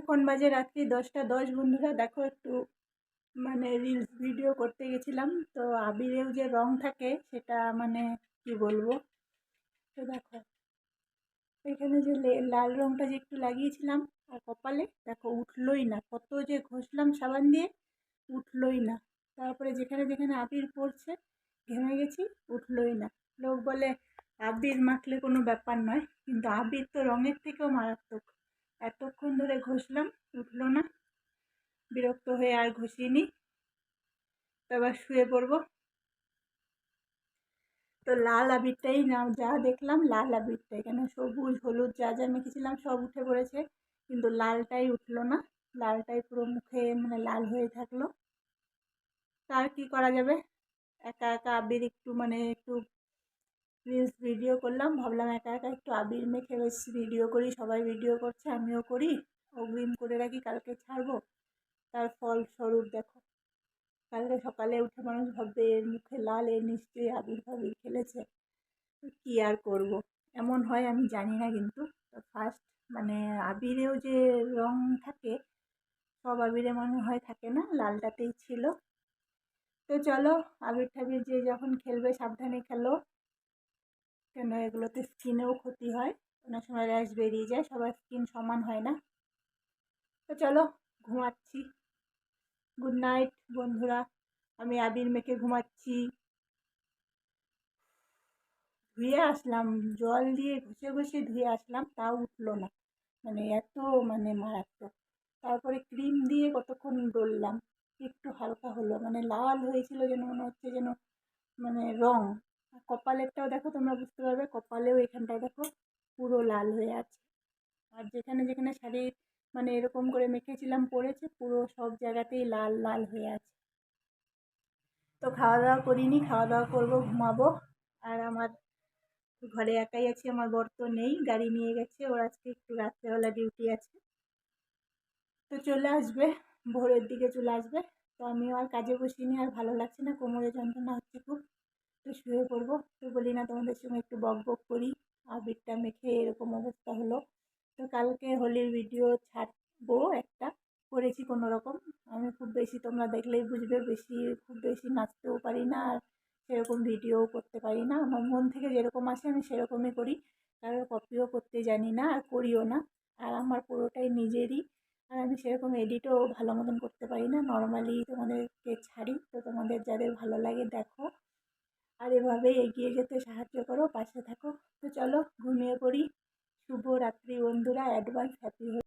এখন বাজে রাত্রি দশটা দশ, বন্ধুরা দেখো একটু মানে রিলস ভিডিও করতে গেছিলাম। তো আবিরেও যে রং থাকে সেটা মানে কি বলব? তো দেখো, এখানে যে লাল রংটা যে একটু লাগিয়েছিলাম আর কপালে, দেখো উঠলোই না। কত যে ঘষলাম সাবান দিয়ে, উঠলোই না। তারপরে যেখানে যেখানে আবির পড়ছে, ঘেমে গেছি, উঠলোই না। লোক বলে, আবির মাখলে কোনো ব্যাপার নয়, কিন্তু আবির তো রঙের থেকেও মারাত্মক। এতক্ষণ ধরে ঘষলাম, উঠল না। বিরক্ত হয়ে আর ঘষিনি। তো এবার শুয়ে পড়ব। তো লাল আবিরটাই না যা দেখলাম লাল আবিরটা। এখানে সবুজ, হলুদ, যা যা মেখেছিলাম সব উঠে পড়েছে। কিন্তু লালটাই উঠল না। লালটাই পুরো মুখে মানে লাল হয়ে থাকল। তার কি করা যাবে? একা একা আবির একটু মানে একটু রিলস ভিডিও করলাম। ভাবলাম একা একা একটু আবির মেখে বেশ ভিডিও করি, সবাই ভিডিও করছে, আমিও করি। অগ্রিম করে রাখি, কালকে ছাড়বো। তার ফল স্বরূপ দেখো, কালকে সকালে উঠে মানুষ ভাববে, এর মুখে লাল এর নিশ্চয়ই আবির ফাবির খেলেছে। কী আর করব? এমন হয়, আমি জানি না কিন্তু। ফার্স্ট মানে আবিরেও যে রং থাকে, সব আবিরে মনে হয় থাকে না, লালটাতেই ছিল। তো চলো আবির ঠাবির যে যখন খেলবে, সাবধানে খেলো। কেন এগুলোতে স্কিনেও ক্ষতি হয়। অনেক সময় র্যাশ বেরিয়ে যায়, সবার স্কিন সমান হয় না। তো চলো, ঘুমাচ্ছি। গুড নাইট বন্ধুরা। আমি আবির মেখে ঘুমাচ্ছি। ধুয়ে আসলাম, জল দিয়ে ঘষে ঘষে ধুয়ে আসলাম, তাও উঠল না। মানে এত মানে মারাত্মক। তারপরে ক্রিম দিয়ে কতক্ষণ ডললাম, একটু হালকা হলো। মানে লাল হয়েছিল যেন, মনে হচ্ছে যেন মানে রং। কপালেরটাও দেখো তোমরা বুঝতে পারবে, কপালেও এখানটায় দেখো পুরো লাল হয়ে আছে। আর যেখানে যেখানে শাড়ি মানে এরকম করে মেখেছিলাম পরেছে, পুরো সব জায়গাতেই লাল লাল হয়ে আছে। তো খাওয়া দাওয়া করিনি খাওয়া দাওয়া করব, ঘুমাবো। আর আমার ঘরে একাই আছি, আমার বর তো নেই, গাড়ি নিয়ে গেছে, ওর আজকে একটু রাত্রেবেলা ডিউটি আছে। তো চলে আসবে, ভোরের দিকে চলে আসবে। তো আমিও আর কাজে বসিনি, আর ভালো লাগছে না, কোমরে যন্ত্রণা হচ্ছে খুব। তো শুয়ে পড়ব। তো বলি না, তোমাদের সঙ্গে একটু বক বক করি। আবিরটা মেখে এরকম অবস্থা হলো। তো কালকে হোলির ভিডিও ছাড়বো একটা। করেছি কোনো রকম। আমি খুব বেশি তোমরা দেখলেই বুঝবে, বেশি, খুব বেশি নাচতেও পারি না আর সেরকম ভিডিওও করতে পারি না। আমার মন থেকে যেরকম আসে আমি সেরকমই করি। কারোর কপিও করতে জানি না আর করিও না। আর আমার পুরোটাই নিজেরই। আর আমি সেরকম এডিটও ভালো মতন করতে পারি না। নর্মালি তোমাদেরকে ছাড়ি। তো তোমাদের যাদের ভালো লাগে দেখো। আর এভাবে এগিয়ে যেতে সাহায্য করো, পাশে থাকো। তো চলো, ঘুমিয়ে পড়ি। শুভরাত্রি বন্ধুরা অ্যাডভান্স হ্যাপি